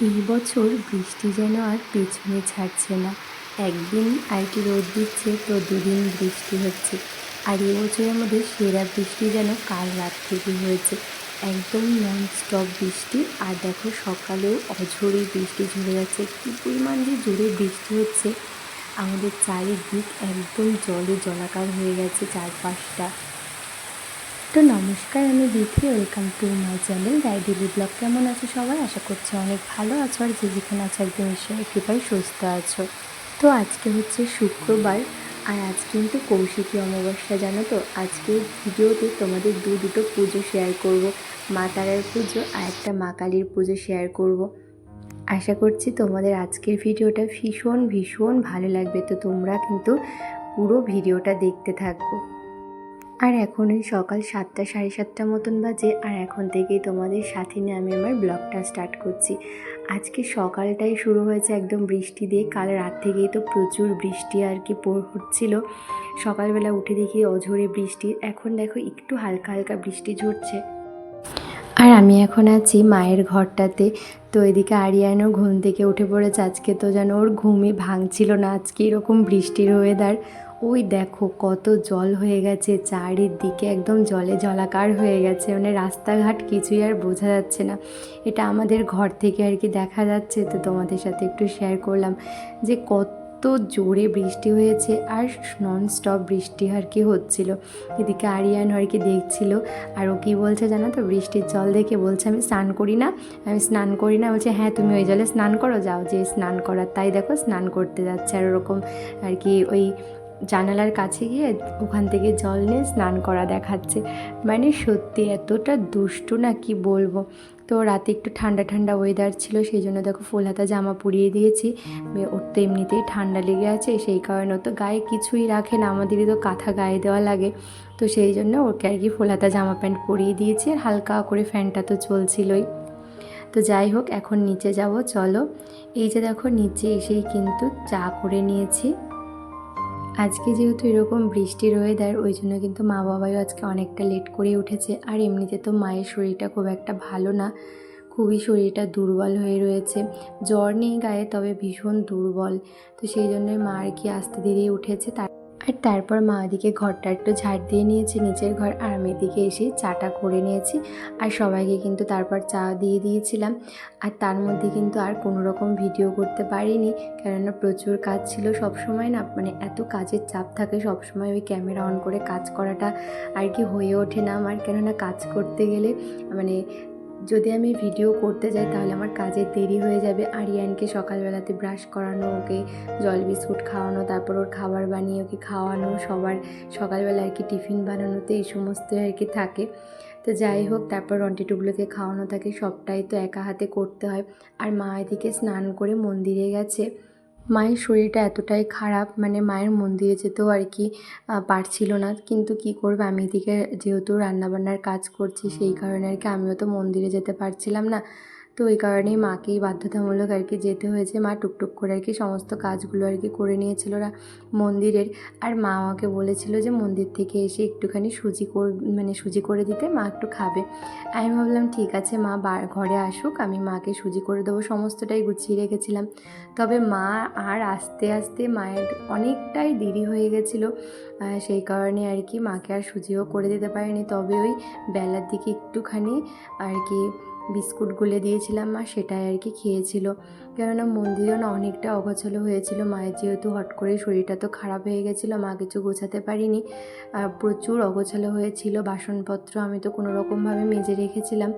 এই বছর বৃষ্টি যেন আর পেছনে ছাড়ছে না। একদিন আর কি রোদ দিচ্ছে, তো দুদিন বৃষ্টি হচ্ছে। আর এই বছরের মধ্যে সেরা বৃষ্টি যেন কাল রাত থেকে হয়েছে। একদম নন স্টপ বৃষ্টি। আর দেখো, সকালেও অঝোরে বৃষ্টি ঝরে যাচ্ছে। কী পরিমাণ যে জোরে বৃষ্টি হচ্ছে। আমাদের চারিদিক একদম জলে জলাকার হয়ে গেছে চারপাশটা। তো নমস্কার, আমি দিদি ওয়েলকাম টু মাই চ্যানেল ডাইডেলি ব্লগ। কেমন আছো সবাই? আশা করছি অনেক ভালো আছো আর যে যেখানে আছো একদম ঈশ্বরের কৃপায় সুস্থ আছো। তো আজকে হচ্ছে শুক্রবার আর আজ কিন্তু কৌশিকী অমাবস্যা, জানো তো? আজকে ভিডিওতে তোমাদের দু দুটো পুজো শেয়ার করব, মা তারার পুজো আর একটা মা কালীর পুজো শেয়ার করব। আশা করছি তোমাদের আজকের ভিডিওটা ভীষণ ভীষণ ভালো লাগবে, তো তোমরা কিন্তু পুরো ভিডিওটা দেখতে থাকো। আর এখন ওই সকাল সাতটা, সাড়ে সাতটা মতন বাজে, আর এখন থেকেই তোমাদের সাথে নিয়ে আমি আমার ব্লগটা স্টার্ট করছি। আজকে সকালটাই শুরু হয়েছে একদম বৃষ্টি দিয়ে, কাল রাত থেকেই তো প্রচুর বৃষ্টি আর কি পড় হচ্ছিল। সকালবেলা উঠে দেখি অঝোরে বৃষ্টি, এখন দেখো একটু হালকা হালকা বৃষ্টি ঝরছে। আর আমি এখন আছি মায়ের ঘরটাতে, তো এদিকে আরিয়ানও ঘুম থেকে উঠে পড়েছে, আজকে তো যেন ওর ঘুমই ভাঙছিল না, আজকে এরকম বৃষ্টির ওয়েদার ওই দেখো কত জল হয়ে গেছে, চারিদিকে একদম জলে জলাকার হয়ে গেছে মানে রাস্তাঘাট কিছুই আর বোঝা যাচ্ছে না। এটা আমাদের ঘর থেকে আর কি দেখা যাচ্ছে, তো তোমাদের সাথে একটু শেয়ার করলাম যে কত তো জোরে বৃষ্টি হয়েছে আর নন স্টপ বৃষ্টি আর কি হচ্ছিল। এদিকে আরিয়ান আর কি দেখছিল, আর ও কী বলছে জানো তো, বৃষ্টির জল দেখে বলছে, আমি স্নান করি না, আমি স্নান করি না। বলছে হ্যাঁ তুমি ওই জলে স্নান করো, যাও যে স্নান করার। তাই দেখো স্নান করতে যাচ্ছে আর ওরকম আর কি ওই জানালার কাছে গিয়ে ওখান থেকে জল নিয়ে স্নান করা দেখাচ্ছে। মানে সত্যি এতটা দুষ্টু না কি বলব? তো রাতে একটু ঠান্ডা ঠান্ডা ওয়েদার ছিল, সেই জন্য দেখো ফুল হাতা জামা পরিয়ে দিয়েছি। ওর তো এমনিতেই ঠান্ডা লেগে আছে, সেই কারণে তো গায়ে কিছুই রাখে না, আমাদেরই তো কাঁথা গায়ে দেওয়া লাগে। তো সেই জন্য ওকে আর কি ফুল হাতা জামা প্যান্ট পরিয়ে দিয়েছি আর হালকা করে ফ্যানটা তো চলছিলই। তো যাই হোক, এখন নিচে যাব, চলো। এই যে দেখো, নিচে এসেই কিন্তু চা করে নিয়েছি। আজকে যেহেতু এরকম বৃষ্টির ওয়েদার ওই জন্য কিন্তু মা বাবাইও আজকে অনেকটা লেট করে উঠেছে। আর এমনিতে তো মায়ের শরীরটা খুব একটা ভালো না, খুবই শরীরটা দুর্বল হয়ে রয়েছে। জ্বর নেই গায়ে, তবে ভীষণ দুর্বল। তো সেই জন্যই মা আর কি আস্তে ধীরে উঠেছে। তার আর তারপর মা ওদিকে ঘরটা একটু ঝাড় দিয়ে নিয়েছি নিচের ঘর আর আমি এদিকে এসে চাটা করে নিয়েছি। আর সবাইকে কিন্তু তারপর চা দিয়ে দিয়েছিলাম। আর তার মধ্যে কিন্তু আর কোনো রকম ভিডিও করতে পারিনি, কেননা প্রচুর কাজ ছিল সব সময় না মানে এত কাজের চাপ থাকে সব সময় ওই ক্যামেরা অন করে কাজ করাটা আর কি হয়ে ওঠে না আমার। কেননা কাজ করতে গেলে মানে যদি আমি ভিডিও করতে যাই, তাহলে আমার কাজের দেরি হয়ে যাবে। আরিয়ানকে সকালবেলাতে ব্রাশ করানো, ওকে জল বিস্কুট খাওয়ানো, তারপর ওর খাবার বানিয়ে ওকে খাওয়ানো, সবার সকালবেলা আর কি টিফিন বানানোতে এই সমস্ত আর কি থাকে। তো যাই হোক, তারপর রন্টিটুগুলোকে খাওয়ানো থাকে, সবটাই তো একা হাতে করতে হয়। আর মা এদিকে স্নান করে মন্দিরে গেছে। মায়ের শরীরটা এতটাই খারাপ মানে মায়ের মন্দিরে যেতেও আর কি পারছিল না। কিন্তু কি করবে? আমি এদিকে যেহেতু রান্নাবান্নার কাজ করছি সেই কারণে আর কি আমিও তো মন্দিরে যেতে পারছিলাম না। তো ওই কারণেই মাকেই বাধ্যতামূলক আর কি যেতে হয়েছে। মা টুকটুক করে আর কি সমস্ত কাজগুলো আর কি করে নিয়েছিল ওরা মন্দিরের। আর মা আমাকে বলেছিল যে মন্দির থেকে এসে একটুখানি সুজি কর মানে সুজি করে দিতে, মা একটু খাবে। আমি ভাবলাম, ঠিক আছে, মা ঘরে আসুক, আমি মাকে সুজি করে দেবো। সমস্তটাই গুছিয়ে রেখেছিলাম। তবে মা আর আস্তে আস্তে মায়ের অনেকটাই দেরি হয়ে গেছিল। সেই কারণে আর কি মাকে আর সুজিও করে দিতে পারিনি। তবে ওই বেলার দিকে একটুখানি আর কি বিস্কুট গুলে দিয়েছিলাম মা, সেটাই আর কি খেয়েছিল। কেননা মন্দিরেও না অনেকটা অগোছালো হয়েছিল। মায়ের যেহেতু হট করে শরীরটা তো খারাপ হয়ে গেছিল, মা কিছু গোছাতে পারিনি। আর প্রচুর অগোছালো হয়েছিল, বাসনপত্র আমি তো কোনো রকমভাবে মেজে রেখেছিলাম।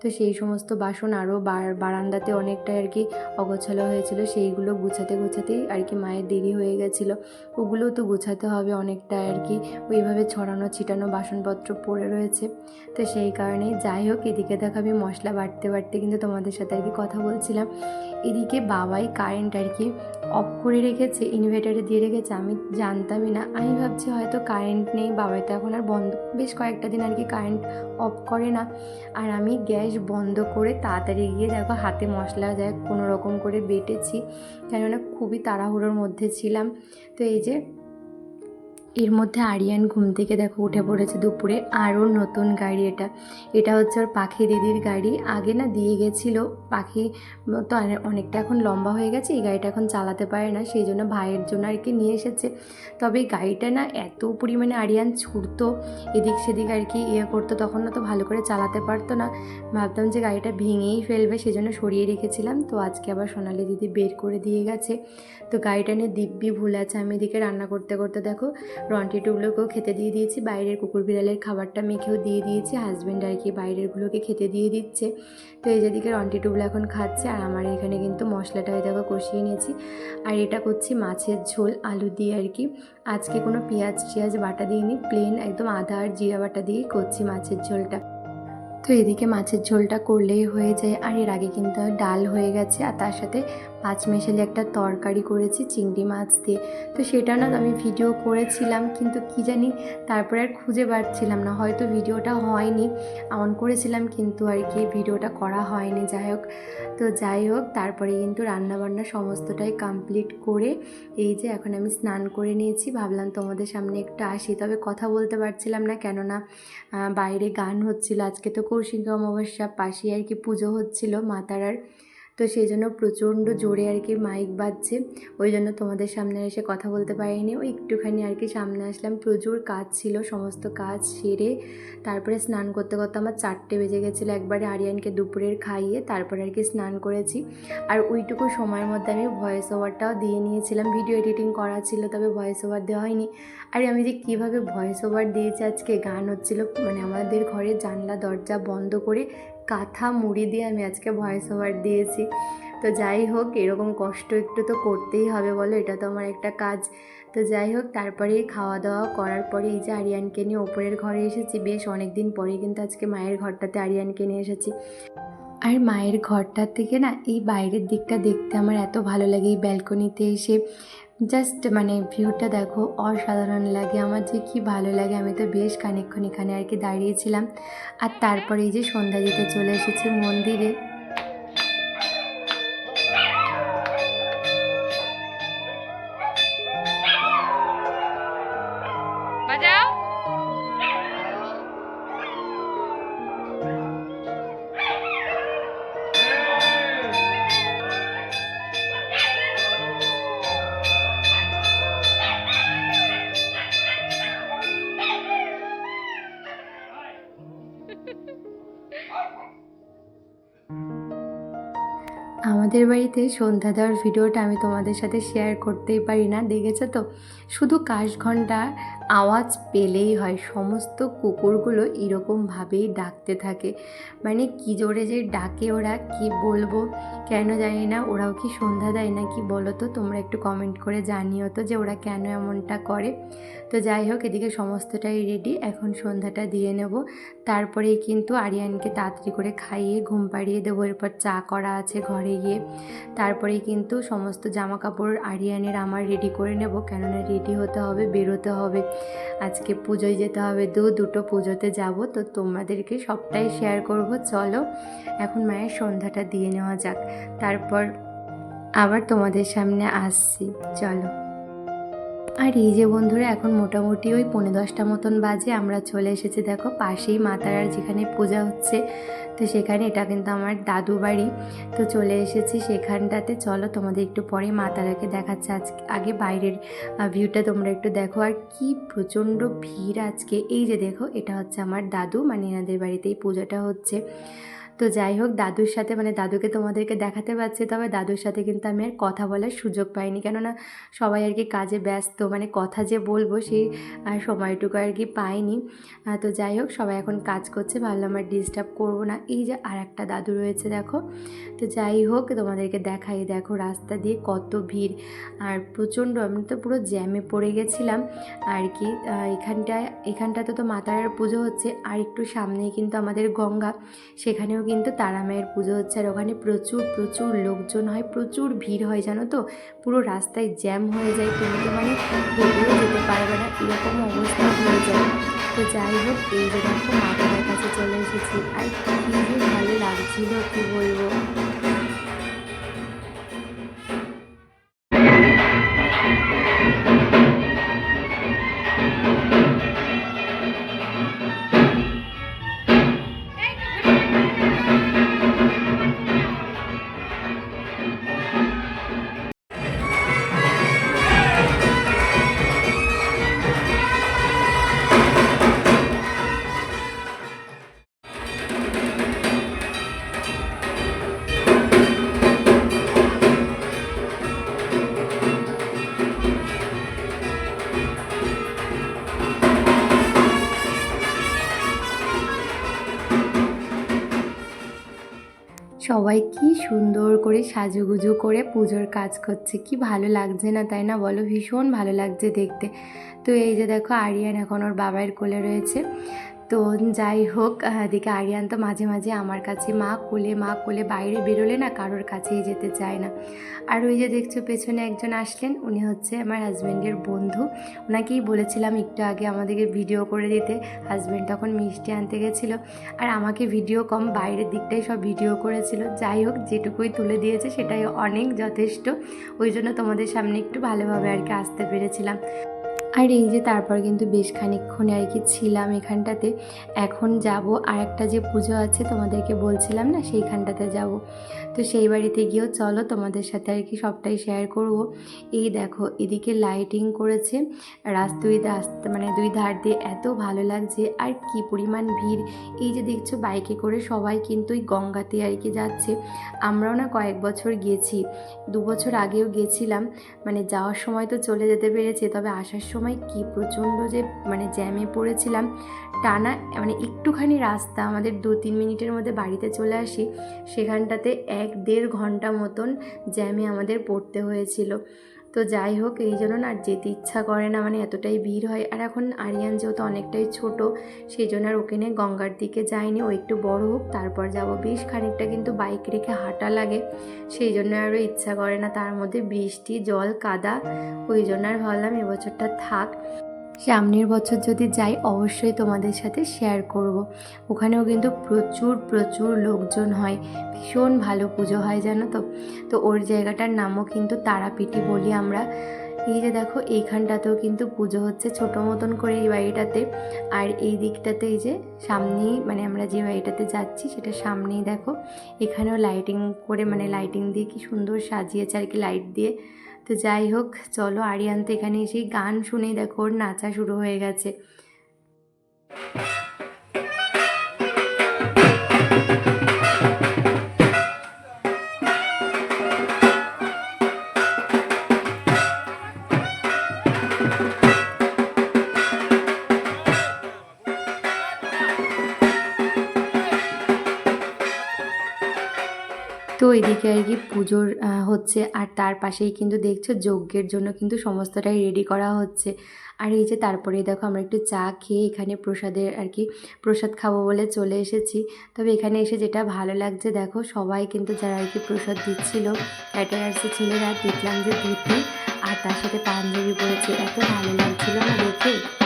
তো সেই সমস্ত বাসন আরও বারান্দাতে অনেকটাই আর কি অগোছালো হয়েছিল। সেইগুলো গুছাতে গুছাতেই আর কি মায়ের দেরি হয়ে গেছিল। ওগুলোও তো গুছাতে হবে অনেকটা আর কি। ওইভাবে ছড়ানো, ছিটানো বাসনপত্র পড়ে রয়েছে। তো সেই কারণেই যাই হোক, এদিকে দেখ আমি মশলা বাটতে বাড়তে কিন্তু তোমাদের সাথে আর কি কথা বলছিলাম। এদিকে বাবাই কারেন্ট আর কি অফ করে রেখেছে ইনভার্টারে দিয়ে রেখেছে, আমি জানতামই না। আমি ভাবছি হয়তো কারেন্ট নেই, বাবাই তো এখন আর বন্ধ, বেশ কয়েকটা দিন আর কি কারেন্ট অফ করে না। আর আমি গ্যাস বন্ধ করে তাড়াতাড়ি গিয়ে দেখো হাতে মশলা যায় কোনো রকম করে বেটেছি, কেননা খুবই তাড়াহুড়োর মধ্যে ছিলাম। তো এই যে এর মধ্যে আরিয়ান ঘুম থেকে দেখো উঠে পড়েছে দুপুরে। আরও নতুন গাড়ি এটা। এটা হচ্ছে ওর পাখি দিদির গাড়ি। আগে না দিয়ে গেছিল পাখি, তো অনে- অনেকটা এখন লম্বা হয়ে গেছে, এই গাড়িটা এখন চালাতে পারে না, সেই জন্য ভাইয়ের জন্য আর কি নিয়ে এসেছে। তবে এই গাড়িটা না এত পরিমাণে আরিয়ান ছুটতো এদিক সেদিক আর কি ইয়ে করতো, তখন না তো ভালো করে চালাতে পারতো না। ভাবতাম যে গাড়িটা ভেঙেই ফেলবে, সেই জন্য সরিয়ে রেখেছিলাম। তো আজকে আবার সোনালি দিদি বের করে দিয়ে গেছে। তো গাড়িটা নিয়ে দিব্যি ভুল আছে, আমি এদিকে রান্না করতে করতে দেখো রন্টি টুগুলোকেও খেতে দিয়ে দিয়েছি। বাইরের কুকুর বিড়ালের খাবারটা মেখেও দিয়ে দিয়েছি। হাজব্যান্ড আর কি বাইরেরগুলোকে খেতে দিয়ে দিচ্ছে। তো এই যেদিকে রন্টি টুগুলো এখন খাচ্ছে আর আমার এখানে কিন্তু মশলাটা ওই দেখো কষিয়ে নিয়েছি। আর এটা করছি মাছের ঝোল, আলু দিয়ে আর কি। আজকে কোনো পেঁয়াজ টিয়াজ বাটা দিইনি প্লেন একদম আদা আর জিরা বাটা দিয়েই করছি মাছের ঝোলটা। তো এদিকে মাছের ঝোলটা করলেই হয়ে যায়। আর এর আগে কিন্তু ডাল হয়ে গেছে আর তার সাথে পাঁচ মেশালি একটা তরকারি করেছি, চিংড়ি মাছ দিয়ে। তো সেটা না আমি ভিডিও করেছিলাম, কিন্তু কি জানি তারপরে আর খুঁজে পাচ্ছিলাম না। হয়তো ভিডিওটা হয়নি অন করেছিলাম, কিন্তু আর কি ভিডিওটা করা হয়নি। যাই হোক, তো যাই হোক, তারপরে কিন্তু রান্নাবান্না সমস্তটাই কমপ্লিট করে এই যে এখন আমি স্নান করে নিয়েছি। ভাবলাম তোমাদের সামনে একটু আসি, তবে কথা বলতে পারছিলাম না কেননা বাইরে গান হচ্ছিল। আজকে তো কৌশিক অমাবস্যা পাশে আর কি পুজো হচ্ছিল মা তারার তো সেই জন্য প্রচণ্ড জোরে আর কি মাইক বাজছে। ওই জন্য তোমাদের সামনে এসে কথা বলতে পারিনি। ওই একটুখানি আর কি সামনে আসলাম। প্রচুর কাজ ছিল সমস্ত কাজ সেরে তারপরে স্নান করতে করতে আমার চারটে বেজে গেছিল। একবারে আরিয়ানকে দুপুরের খাইয়ে তারপরে আর কি স্নান করেছি। আর ওইটুকু সময়ের মধ্যে আমি ভয়েস ওভারটাও দিয়ে নিয়েছিলাম। ভিডিও এডিটিং করা ছিল তবে ভয়েস ওভার দেওয়া হয়নি। আর আমি যে কীভাবে ভয়েস ওভার দিয়েছি আজকে? গান হচ্ছিল মানে আমাদের ঘরে জানলা দরজা বন্ধ করে কাঁথা মুড়ি দিয়ে আমি আজকে ভয়েস ওভার দিয়েছি। তো যাই হোক, এরকম কষ্ট একটু তো করতেই হবে বলো, এটা তো আমার একটা কাজ। তো যাই হোক তারপরে খাওয়া দাওয়া করার পরে এই যে আরিয়ানকে নিয়ে ওপরের ঘরে এসেছি। বেশ অনেক দিন পরে কিন্তু আজকে মায়ের ঘরটাতে আরিয়ানকে নিয়ে এসেছি। আর মায়ের ঘরটার থেকে না, এই বাইরের দিকটা দেখতে আমার এত ভালো লাগে। এই ব্যালকনিতে এসে জাস্ট মানে ভিউটা দেখো, অসাধারণ লাগে। আমার যে কি ভালো লাগে, আমি তো বেশ খানিক্ষণ এখানে আর কি দাঁড়িয়েছিলাম। আর তারপরে এই যে সন্ধ্যা দিতে চলে এসেছি মন্দিরে। আমাদের বাড়িতে সন্ধ্যা দেওয়ার ভিডিওটা আমি তোমাদের সাথে শেয়ার করতেই পারি না, দেখেছ তো? শুধু কাশঘণ্টা আওয়াজ পেলেই হয়। সমস্ত কুকুরগুলো এরকমভাবেই ডাকতে থাকে। মানে কি জোরে যে ডাকে ওরা, কি বলব কেন জানি না। ওরাও কি সন্ধ্যা দেয় না কি বলো তো? তোমরা একটু কমেন্ট করে জানিও তো যে ওরা কেন এমনটা করে। তো যাই হোক, এদিকে সমস্তটাই রেডি এখন সন্ধ্যাটা দিয়ে নেব। তারপরেই কিন্তু আরিয়ানকে তাড়াতাড়ি করে খাইয়ে ঘুম পাড়িয়ে দেবো। এরপর চা করা আছে ঘরে গিয়ে। তারপরেই কিন্তু সমস্ত জামা কাপড় আরিয়ানের আমার রেডি করে নেব। কেননা রেডি হতে হবে, বেরোতে হবে। আজকে পুজোয় যেতে হবে, দু দুটো পুজোতে যাব, তো তোমাদেরকে সবটাই শেয়ার করব, চলো এখন মায়ের সন্ধ্যাটা দিয়ে নেওয়া যাক। তারপর আবার তোমাদের সামনে আসছি, চলো। আর এই যে বন্ধুরা, এখন মোটামুটি ওই পনেরো দশটা মতন বাজে, আমরা চলে এসেছি দেখো পাশেই মাতারার যেখানে পূজা হচ্ছে। তো সেখানে এটা কিন্তু আমার দাদু বাড়ি। তো চলে এসেছি সেখানটাতে। চলো তোমাদের একটু পরে মাতারাকে দেখাচ্ছে। আজকে, আগে বাইরের ভিউটা তোমরা একটু দেখো। আর কি প্রচণ্ড ভিড় আজকে। এই যে দেখো, এটা হচ্ছে আমার দাদু মানে এনাদের বাড়িতেই পূজাটা হচ্ছে। তো যাই হোক, দাদুর সাথে মানে দাদুকে তোমাদেরকে দেখাতে পারছি, তবে দাদুর সাথে কিন্তু আমি আর কথা বলার সুযোগ পাইনি। কেননা সবাই আর কি কাজে ব্যস্ত মানে কথা যে বলব সেই সময়টুকু আর কি পাইনি। তো যাই হোক, সবাই এখন কাজ করছে, ভাবলাম আর ডিস্টার্ব করব না। এই যে আর একটা দাদু রয়েছে, দেখো। তো যাই হোক, তোমাদেরকে দেখাই, দেখো রাস্তা দিয়ে কত ভিড়। আর প্রচণ্ড, আমি তো পুরো জ্যামে পড়ে গেছিলাম আর কি। এখানটায়, এখানটাতে তো মাতার পুজো হচ্ছে, আর একটু সামনেই কিন্তু আমাদের গঙ্গা। সেখানেও কিন্তু তারা মায়ের পুজো হচ্ছে। আর ওখানে প্রচুর প্রচুর লোকজন হয়, প্রচুর ভিড় হয়, জানো তো? পুরো রাস্তায় জ্যাম হয়ে যায় তুমি তো মানে হেঁটেও যেতে পারবে না, এরকম অবস্থা হয়ে যায়। তো যাই হোক, এই যে দেখো কাছে চলে এসেছি। আর কি ভালো লাগছিল, কি বলব? সবাই কি সুন্দর করে সাজুগুজু করে পুজোর কাজ করছে, কি ভালো লাগছে না, তাই না বলো? ভীষণ ভালো লাগছে দেখতে। তো এই যে দেখো, আরিয়ান এখন ওর বাবার কোলে রয়েছে। তো যাই হোক এদিকে আরিয়ান তো মাঝে মাঝে আমার কাছে মা কোলে মা কোলে বাইরে বেরোলে না কারোর কাছেই যেতে চায় না। আর ওই যে দেখছ পেছনে একজন আসলেন, উনি হচ্ছে আমার হাজব্যান্ডের বন্ধু। ওনাকেই বলেছিলাম একটু আগে আমাদেরকে ভিডিও করে দিতে। হাজব্যান্ড তখন মিষ্টি আনতে গেছিল আর আমাকে ভিডিও কম, বাইরের দিকটাই সব ভিডিও করেছিল। যাই হোক, যেটুকুই তুলে দিয়েছে সেটাই অনেক যথেষ্ট। ওই জন্য তোমাদের সামনে একটু ভালোভাবে আর কি আসতে পেরেছিলাম। আর এই যে তারপর কিন্তু বেশ খানিকক্ষণ আর কি ছিলাম এখানটাতে, এখন যাব। আর একটা যে পুজো আছে তোমাদেরকে বলছিলাম না, সেইখানটাতে যাব। তো সেই বাড়িতে গিয়েও চলো, তোমাদের সাথে আর কি সবটাই শেয়ার করব। এই দেখো, এদিকে লাইটিং করেছে। রাস্তা দুই রাস্তা মানে দুই ধার দিয়ে এত ভালো লাগছে। আর কি পরিমাণ ভিড়। এই যে দেখছ, বাইকে করে সবাই কিন্তু ওই গঙ্গাতে আর কি যাচ্ছে। আমরাও না কয়েক বছর গেছি। দু বছর আগেও গেছিলাম। মানে যাওয়ার সময় তো চলে যেতে পেরেছে, তবে আসার সময় কি প্রচণ্ড যে মানে জ্যামে পড়েছিলাম, টানা মানে একটুখানি রাস্তা আমাদের দু তিন মিনিটের মধ্যে বাড়িতে চলে আসি, সেখানটাতে এক দেড় ঘণ্টা মতন জ্যামে আমাদের পড়তে হয়েছিল। তো যাই হোক, এই জন্য না আর যেতে ইচ্ছা করে না মানে এতটাই ভিড় হয়। আর এখন আরিয়ান যেহেতু অনেকটাই ছোট, সেই জন্য আর ওকে নিয়ে গঙ্গার দিকে যায়নি ও একটু বড় হোক, তারপর যাব। বেশ খানিকটা কিন্তু বাইক রেখে হাঁটা লাগে, সেই জন্য আরও ইচ্ছা করে না। তার মধ্যে বৃষ্টি, জল, কাদা, ওই জন্য আর ভাবলাম এবছরটা থাক। সামনের বছর যদি যাই, অবশ্যই তোমাদের সাথে শেয়ার করব। ওখানেও কিন্তু প্রচুর প্রচুর লোকজন হয়। ভীষণ ভালো পুজো হয়, জানো তো? তো ওর জায়গাটার নামও কিন্তু তারাপীঠি বলি আমরা। এই যে দেখো, এইখানটাতেও কিন্তু পুজো হচ্ছে ছোটো মতন করে এই বাড়িটাতে। আর এই দিকটাতে এই যে সামনেই মানে আমরা যে বাড়িটাতে যাচ্ছি, সেটা সামনেই দেখো। এখানেও লাইটিং করে মানে লাইটিং দিয়ে কি সুন্দর সাজিয়েছে আর কি লাইট দিয়ে। তো যাই হোক, চলো আরিয়ান তো এখানে এসেই গান শুনে দেখো, ওর নাচা শুরু হয়ে গেছে। তো এদিকে আর কি পুজোর হচ্ছে। আর তার পাশেই কিন্তু দেখছ যজ্ঞের জন্য কিন্তু সমস্তটাই রেডি করা হচ্ছে। আর এই যে তারপরে দেখো আমরা একটু চা খেয়ে এখানে প্রসাদের আর কি প্রসাদ খাব বলে চলে এসেছি। তবে এখানে এসে যেটা ভালো লাগছে দেখো সবাই কিন্তু যারা আর কি প্রসাদ দিচ্ছিল ক্যাটারার্সের ছেলেরা দেখলাম যে ধুতি আর তার সাথে পাঞ্জাবি পরেছে। এত ভালো লাগছিল না দেখে।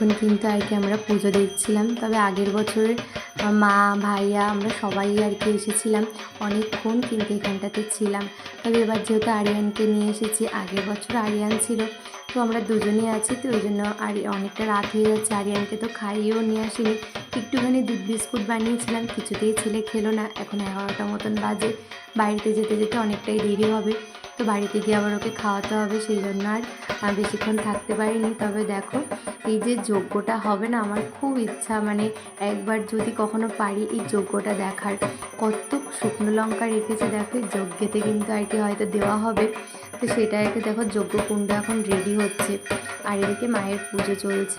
খানিকক্ষণ কিন্তু আর কি আমরা পুজো দেখছিলাম। তবে আগের বছরের মা, ভাইয়া আমরা সবাই আর কি এসেছিলাম। অনেকক্ষণ কিন্তু এখানটাতে ছিলাম। তবে এবার যেহেতু আরিয়ানকে নিয়ে এসেছি, আগের বছর আরিয়ান ছিল, তো আমরা দুজনেই আছি, তো ওই জন্য আর অনেকটা রাত হয়ে যাচ্ছে। আরিয়ানকে তো খাইয়েও নিয়ে আসিনি। একটুখানি দুধ বিস্কুট বানিয়েছিলাম, কিছুতেই ছেলে খেলো না। এখন এগারোটা মতন বাজে। বাড়িতে যেতে যেতে অনেকটাই দেরি হবে। তো বাড়িতে গিয়ে আবার ওকে খাওয়াতে হবে সেই জন্য আর বেশিক্ষণ থাকতে পারিনি। তবে দেখো, এই যে যজ্ঞটা হবে না, আমার খুব ইচ্ছা মানে একবার যদি কখনো পারি এই যজ্ঞটা দেখার। কত শুকনো লঙ্কা রেখেছে, দেখো যজ্ঞেতে কিন্তু আর কি হয়তো দেওয়া হবে। তো সেটা আর কি, দেখো যজ্ঞ কুণ্ড এখন রেডি হচ্ছে, আর এদিকে মায়ের পুজো চলছে।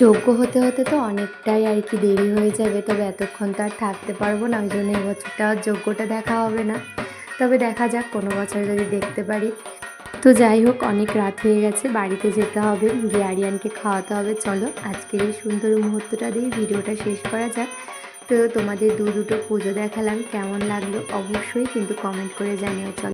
যোগ্য হতে হতে তো অনেকটাই আর কি দেরি হয়ে যাবে, তবে এতক্ষণ তো আর থাকতে পারব না, ওই জন্য এবছরটা যোগ্যটা দেখা হবে না। তবে দেখা যাক কোনো বছর যদি দেখতে পারি। তো যাই হোক, অনেক রাত হয়ে গেছে, বাড়িতে যেতে হবে গিয়ে আরিয়ানকে খাওয়াতে হবে। চলো, আজকের এই সুন্দর মুহূর্তটা দিয়ে ভিডিওটা শেষ করা যাক। তো তোমাদের দু দুটো পুজো দেখালাম, কেমন লাগল অবশ্যই কিন্তু কমেন্ট করে জানিও। চলো।